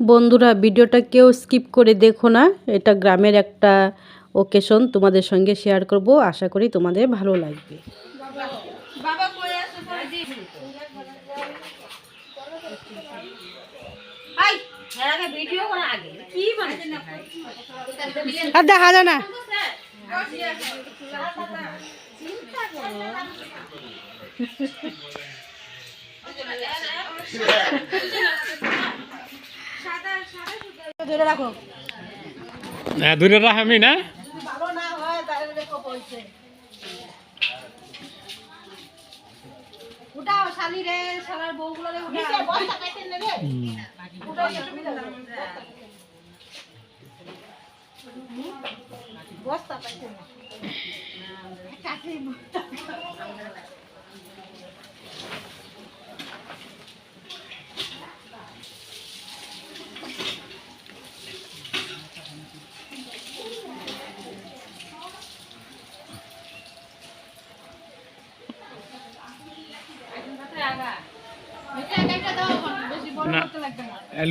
বন্ধুরা ভিডিওটা কেউ স্কিপ করে দেখো না। এটা গ্রামের একটা ওকেশন তোমাদের সঙ্গে শেয়ার করব। আশা করি তোমাদের ভালো লাগবে। দেখা যায় না। হ্যাঁ দূরে রাখ আমি না উঠাও শালি রে শালার বউগুলো রে উঠাও। না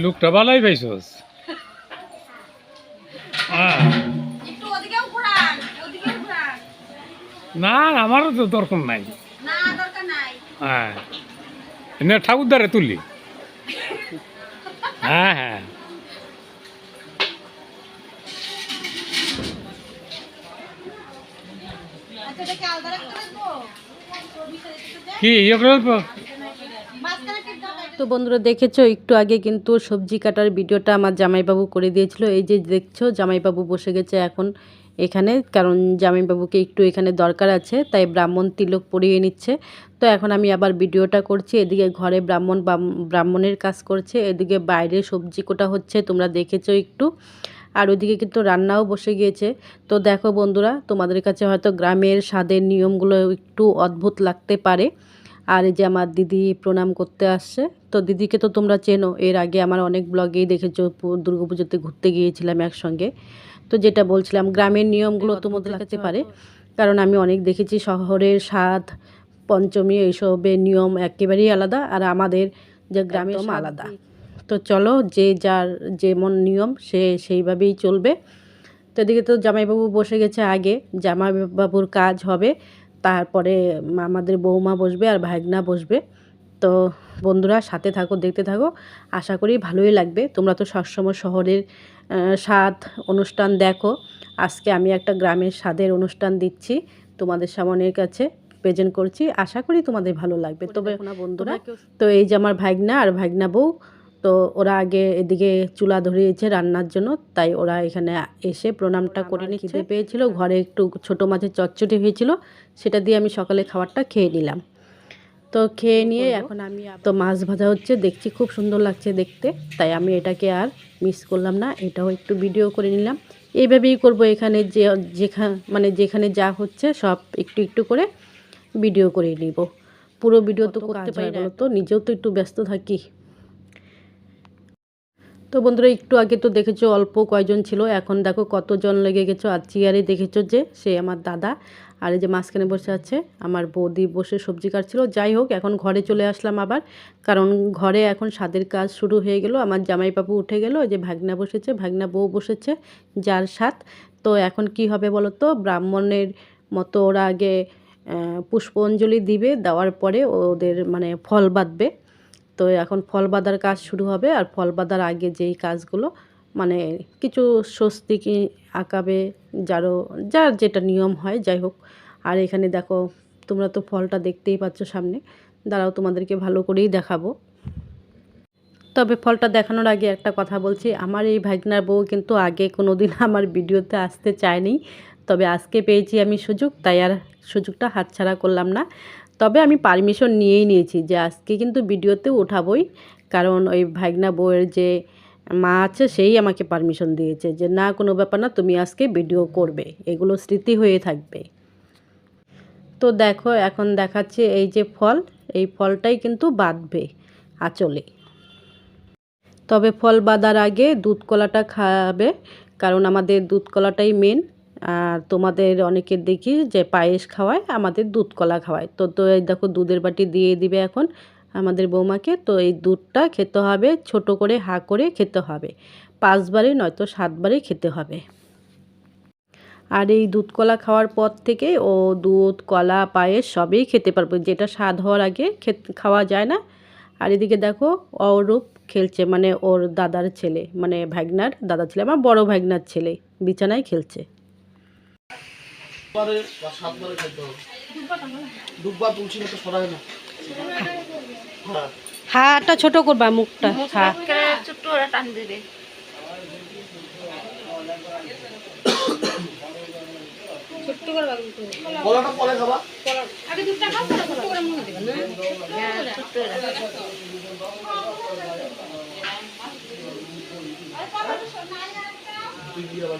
লুকটা ভালোই পাইছস? হ্যাঁ। না আমারও তো দরকার নাই। হ্যাঁ। এনে ঠাকুরদারে তুললি হ্যাঁ হ্যাঁ। আচ্ছা কি ইয়ে করে তো বন্ধুরা দেখেছ, একটু আগে কিন্তু সবজি কাটার ভিডিওটা আমার জামাইবাবু করে দিয়েছিল। এই যে দেখছ, জামাইবাবু বসে গেছে এখন এখানে, কারণ জামাইবাবুকে একটু এখানে দরকার আছে, তাই ব্রাহ্মণ তিলক পরিয়ে নিচ্ছে। তো এখন আমি আবার ভিডিওটা করছি, এদিকে ঘরে ব্রাহ্মণ ব্রাহ্মণের কাজ করছে, এদিকে বাইরে সবজি কোটা হচ্ছে, তোমরা দেখেছ একটু। আর ওদিকে কিন্তু রান্নাও বসে গিয়েছে। তো দেখো বন্ধুরা, তোমাদের কাছে হয়তো গ্রামের স্বাদের নিয়মগুলো একটু অদ্ভুত লাগতে পারে। আর এই যে আমার দিদি প্রণাম করতে আসছে তো দিদিকে তো তোমরা চেনো এর আগে আমার অনেক ব্লগেই দেখেছ দুর্গাপুজোতে ঘুরতে গিয়েছিলাম একসঙ্গে। তো যেটা বলছিলাম গ্রামের নিয়মগুলো তোমাদের কাছে পারে কারণ আমি অনেক দেখেছি শহরের স্বাদ পঞ্চমী এইসবের নিয়ম একেবারেই আলাদা আর আমাদের যে গ্রামের আলাদা। তো চলো যে যার যেমন নিয়ম সে সেইভাবেই চলবে। তো এদিকে তো জামাইবাবু বসে গেছে আগে জামাইবাবুর কাজ হবে তারপরে আমাদের বৌমা বসবে আর ভাগনা বসবে। তো বন্ধুরা সাথে থাকো দেখতে থাকো। আশা করি ভালোই লাগবে। তোমরা তো সবসময় শহরের স্বাদ অনুষ্ঠান দেখো। আজকে আমি একটা গ্রামের স্বাদের অনুষ্ঠান দিচ্ছি তোমাদের সামনের কাছে প্রেজেন্ট করছি। আশা করি তোমাদের ভালো লাগবে। তবে বন্ধুরা। তো এই যে আমার ভাগনা আর ভাগনা বউ তো ওরা আগে এদিকে চুলা ধরিয়েছে রান্নার জন্য তাই ওরা এখানে এসে প্রণামটা করে নিয়ে খিদে পেয়েছিল ঘরে একটু ছোট মাছের চচ্চড়ি হয়েছিল সেটা দিয়ে আমি সকালে খাবারটা খেয়ে নিলাম। তো খেয়ে নিয়ে এখন আমি তো মাছ ভাজা হচ্ছে দেখছি খুব সুন্দর লাগছে দেখতে তাই আমি এটাকে আর মিস করলাম না এটাও একটু ভিডিও করে নিলাম। এইভাবেই করব এখানে যে যেখানে মানে যেখানে যা হচ্ছে সব একটু একটু করে ভিডিও করে নিব। পুরো ভিডিও তো করতে পারি না তো? নিজেও তো একটু ব্যস্ত থাকি। তো বন্ধুরা, একটু আগে তো দেখেছ অল্প কয়জন ছিল, এখন দেখো কতজন লেগে গেছো। আর চেয়ারে দেখেছ যে সে আমার দাদা আর এই যে মাঝখানে বসে আছে, আমার বৌদি বসে সবজি কাটছিল। যাই হোক, এখন ঘরে চলে আসলাম আবার, কারণ ঘরে এখন স্বাদের কাজ শুরু হয়ে গেল। আমার জামাইবাবু উঠে গেল যে ভাগনা বসেছে, ভাগনা বউ বসেছে যার সাথ। তো এখন কি হবে বলো তো? ব্রাহ্মণের মতো ওরা আগে পুষ্পাঞ্জলি দিবে, দেওয়ার পরে ওদের মানে ফল বাঁধবে। তো এখন ফল বাঁধার কাজ শুরু হবে আর ফল বাঁধার আগে যেই কাজগুলো মানে কিছু স্বস্তিক আঁকাবে যারও যার যেটা নিয়ম হয়, যাই হোক। আর এখানে দেখো, তোমরা তো ফলটা দেখতেই পাচ্ছ সামনে। দাঁড়াও, তোমাদেরকে ভালো করেই দেখাবো। তবে ফলটা দেখানোর আগে একটা কথা বলছি, আমার এই ভাগনার বউ কিন্তু আগে কোনো দিন আমার ভিডিওতে আসতে চায়নি। তবে আজকে পেয়েছি আমি সুযোগ, তাই আর সুযোগটা হাতছাড়া করলাম না। তবে আমি পারমিশন নিয়েই নিয়েছি যে আজকে কিন্তু ভিডিওতে ওঠাবই কারণ ওই ভাগনা বউয়ের যে মা আছে, সেই আমাকে পারমিশন দিয়েছে যে, না, কোনো ব্যাপার না, তুমি আজকে ভিডিও করবে। এগুলো স্মৃতি হয়ে থাকবে। তো দেখো, এখন দেখাচ্ছে এই যে ফল। এই ফলটাই কিন্তু বাঁধবে আঁচলে। তবে ফল বাঁধার আগে দুধ কলাটা খাবে, কারণ আমাদের দুধ কলাটাই মেন আর তোমাদের অনেকের দেখি যে পায়েস খাওয়ায়, আমাদের দুধ কলা খাওয়ায়। তো তো এই দেখো দুধের বাটি দিয়ে দিবে এখন আমাদের বৌমাকে। তো এই দুধটা খেতে হবে, ছোট করে হা করে খেতে হবে। পাঁচবারে নয়তো সাতবারে খেতে হবে। আর এই দুধ কলা খাওয়ার পর থেকে ও দুধ, কলা, পায়েস সবই খেতে পারবে। যেটা স্বাদ হওয়ার আগে খাওয়া যায় না। আর এদিকে দেখো অরূপ খেলছে মানে ওর দাদার ছেলে মানে ভাগনার দাদা ছেলে, আমার বড় ভাগনার ছেলে, বিছানায় খেলছে। বারে বা সাতবারে খাইতে হবে। দুবার তুলসী মতো সরায় না। হ্যাঁ হাটা ছোট করবা মুখটা। হ্যাঁ ওরা টান দেবে গলাটা পরে খাবা। আগে দুধটা খাও ছোট্ট করে। মুখে দিবা না ওরা তুই দিয়ে আবার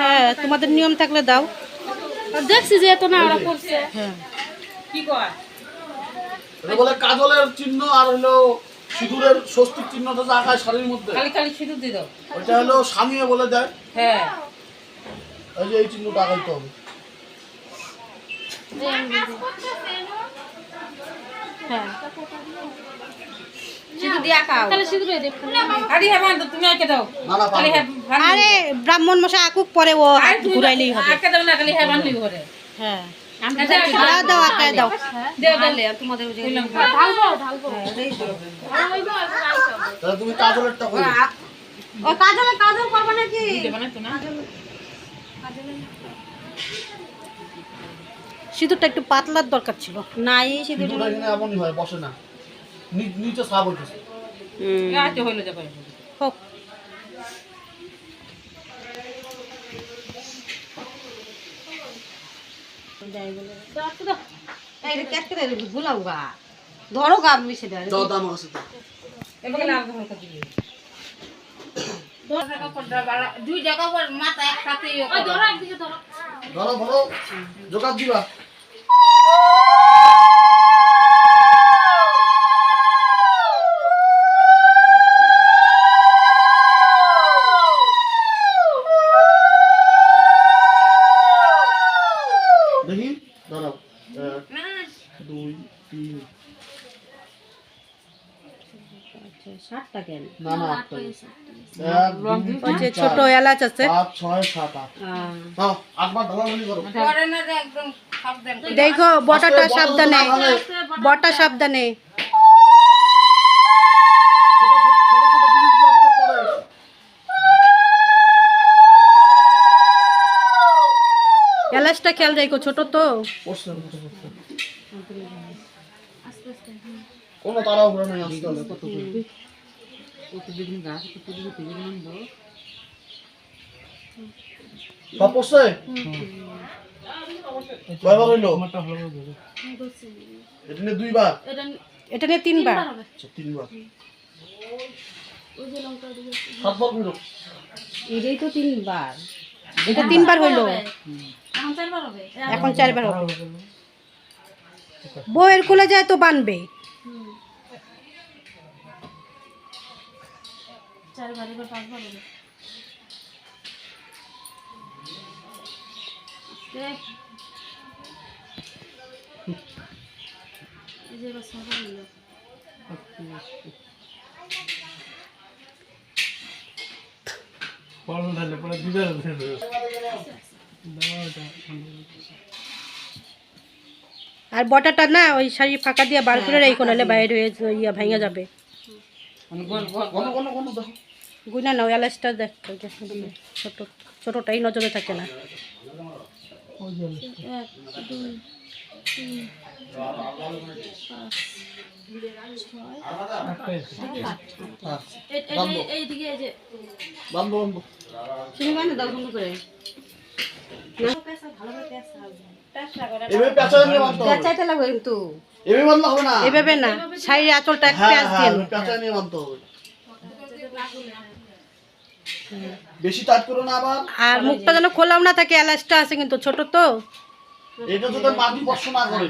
হ্যাঁ তোমাদের নিয়ম থাকলে দাও। দেখছি যে এত না ওরা করছে এটা বলে কাজলের চিহ্ন আর হলো সিঁদুরের স্বস্তির চিহ্নটা যা আঁকায় শাড়ির মধ্যে। খালি খালি সিঁদুর দিয়ে দাও। ওইটা হলো স্বামীও বলে দেয়। হ্যাঁ। এই যে এই চিহ্নটা আঁকাইতে হবে। হ্যাঁ। আরে ব্রাহ্মণ মশাই আকুক পরে ও ঘুরাইলেই হবে। আঁকে দাও না খালি হ্যাঁ বান্ধবী করে। দাও দাও আকায় দাও। দেও দেও। তোমাদের কইলাম। ঢালবো ঢালবো। তাহলে তুমি কাজলেরটা করো। ও কাজলে কাজল করবে নাকি? দেবে না? তো না সিঁদুরটা একটু পাতলার দরকার ছিল। নাই হয় বসে নি- নিচে সাপ হইতেছে আচ্ছা হইল যাবে হোক। ধরো গা মিশে দে দাও দাম আছে তো এবারে লাল হালকা দিবি। দুই জায়গা পর মাথা একসাথে ধরো। ধরো ধরো। জোগাড় দিবা দেখি দাঁড়াও এক দুই তিন সাতটা কেন না না আটটা ছোট এলাচ আছে। পাঁচ ছয় সাত আট। দাও আটবার ঢালাঢালি করো। করে না যে একদম সাবধান করে। দেখো বটাটা সাবধানে বটা সাবধানে। ছোট ছোট ছোট ছোট জিনিসগুলো কিন্তু পড়ে। এলাচটা খেয়াল রেখো ছোট তো। কোনো তাড়াহুড়ো সব পড়ছে কয়বার হইল? এটা নিয়ে দুইবার? এটা নিয়ে তিনবার। আচ্ছা তিনবার। সাতবার হইল। এটাই তো তিনবার। এটা তিনবার হইল। এখন চারবার এখন চারবার হবে বউয়ের কোলে যায় তো বানবে। চারবার এবার পাঁচবার হবে দেখ। এই যে এবার ছবার হলো। আর বটাটা না ওই শাড়ি ফাঁকা দিয়ে বার করে রেখো নাহলে বাইরে হয়ে ইয়া ভেঙে যাবে গুনা নাও এলাচটা দেখ ছোট ছোটটাই নজরে থাকে না এক দুই তিন ছয় হ্যাঁ এ- এটা- এইদিকে এই যে এভাবে পেঁচা নিয়ে বাঁধতে হবে। চাইতে লাগবে কিন্তু। এভাবে বাঁধলে হবে না? এভাবে না শাড়ির আঁচলটা এক হ্যাঁ হ্যাঁ দিয়ে পেঁচা নিয়ে বাঁধতে হবে। বেশি টাইট করো না আবার। আর মুখটা যেন খোলাও না থাকে এলাচটা আছে কিন্তু ছোট তো। এটা যাতে মাটি স্পর্শ না করে।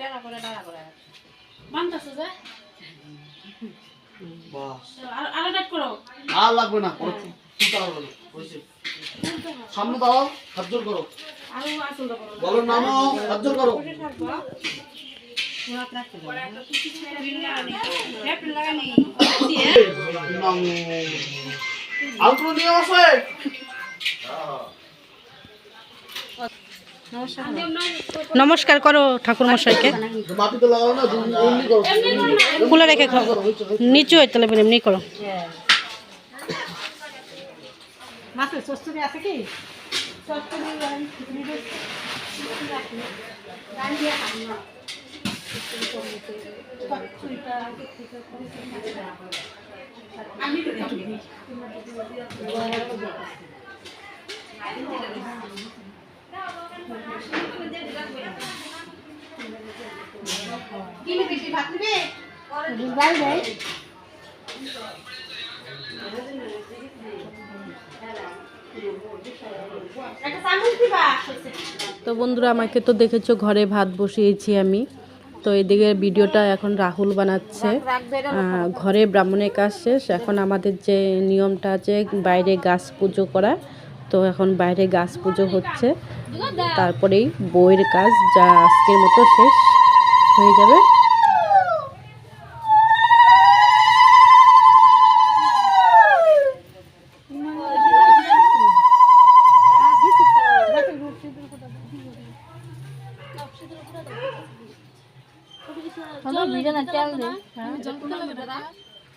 না, না। আরও বান্দাও আর তো বাঁধো। বাস আর লাগবে না পরে তুলতে না সামনে দাও হাত জোর করো। বলো নামো হাত জোর করো। নামো। আউটরো নিয়ে আসে। নমস্কার করো ঠাকুর মশাইকে খুলে রেখে খাও। নিচু হইতে লাগবে এমনি করো। তো বন্ধুরা, আমাকে তো দেখেছ, ঘরে ভাত বসিয়েছি আমি। তো এদিকে ভিডিওটা এখন রাহুল বানাচ্ছে। ঘরে ব্রাহ্মণের কাজ শেষ। এখন আমাদের যে নিয়মটা আছে, বাইরে গাছ পুজো করা তো এখন বাইরে গাছ পুজো হচ্ছে। তারপরেই বইয়ের কাজ যা আজকের মতো শেষ হয়ে যাবে।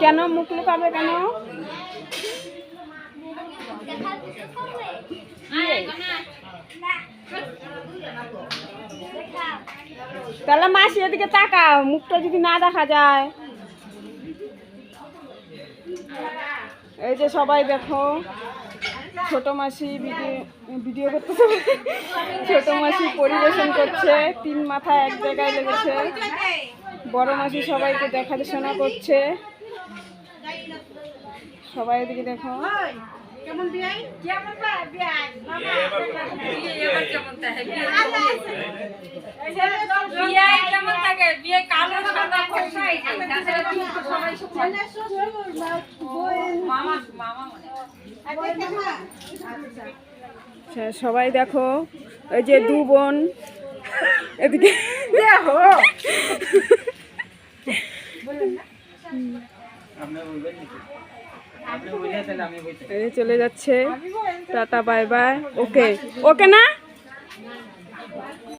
কেন মুখ লুকাবে কেন? তাহলে মাসি এদিকে তাকাও, মুখটা যদি না দেখা যায়। এই যে সবাই দেখো, ছোট মাসি ভিডিও করতেছে। ছোট মাসি পরিবেশন করছে, তিন মাথা এক জায়গায় লেগেছে। বড় মাসি সবাইকে দেখাশোনা করছে। সবাই এদিকে দেখো। আচ্ছা, সবাই দেখো ওই যে দু বোন। এদিকে দেখো। এই চলে যাচ্ছে। Tata bye bye. Okay okay না?